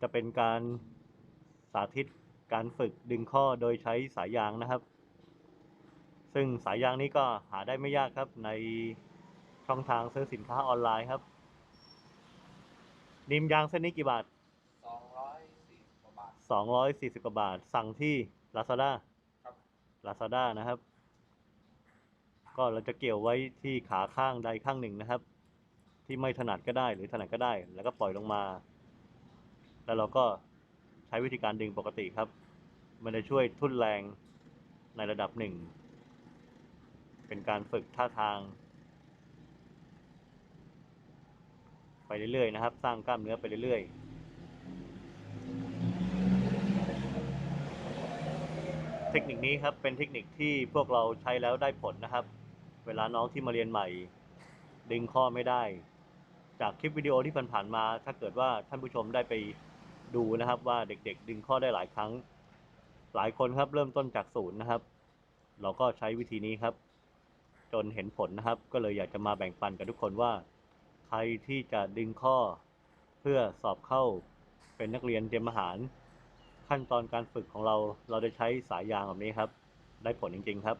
จะเป็นการสาธิตการฝึกดึงข้อโดยใช้สายยางนะครับ ซึ่งสายยางนี้ก็หาได้ไม่ยากครับในช่องทางซื้อสินค้าออนไลน์ครับ นิมยางเส้นนี้กี่บาทสองร้อยสี่สิบกว่าบาท 240กว่าบาท สั่งที่ Lazada ครับ Lazada นะครับ ก็เราจะเกี่ยวไว้ที่ขาข้างใดข้างหนึ่งนะครับ ที่ไม่ถนัดก็ได้หรือถนัดก็ได้ แล้วก็ปล่อยลงมา แล้วเราก็ใช้วิธีการดึงปกติครับ มันจะช่วยทุ่นแรงในระดับหนึ่ง เป็นการฝึกท่าทาง ไปเรื่อยๆนะครับ สร้างกล้ามเนื้อไปเรื่อยๆเทคนิคนี้ครับเป็นเทคนิคที่พวกเราใช้แล้วได้ผลนะครับ เวลาน้องที่มาเรียนใหม่ ดึงข้อไม่ได้ จากคลิปวิดีโอที่ผ่านๆมา ถ้าเกิดว่าท่านผู้ชมได้ไป ดูนะครับว่าเด็กๆ ดึงข้อได้หลายครั้ง หลายคนครับเริ่มต้นจากศูนย์นะครับ เราก็ใช้วิธีนี้ครับ จนเห็นผลนะครับ ก็เลยอยากจะมาแบ่งปันกับทุกคนว่า ใครที่จะดึงข้อเพื่อสอบเข้าเป็นนักเรียนเตรียมอาหาร ขั้นตอนการฝึกของเราเราได้ใช้สายยางแบบนี้ครับ ได้ผลจริง ๆ ครับ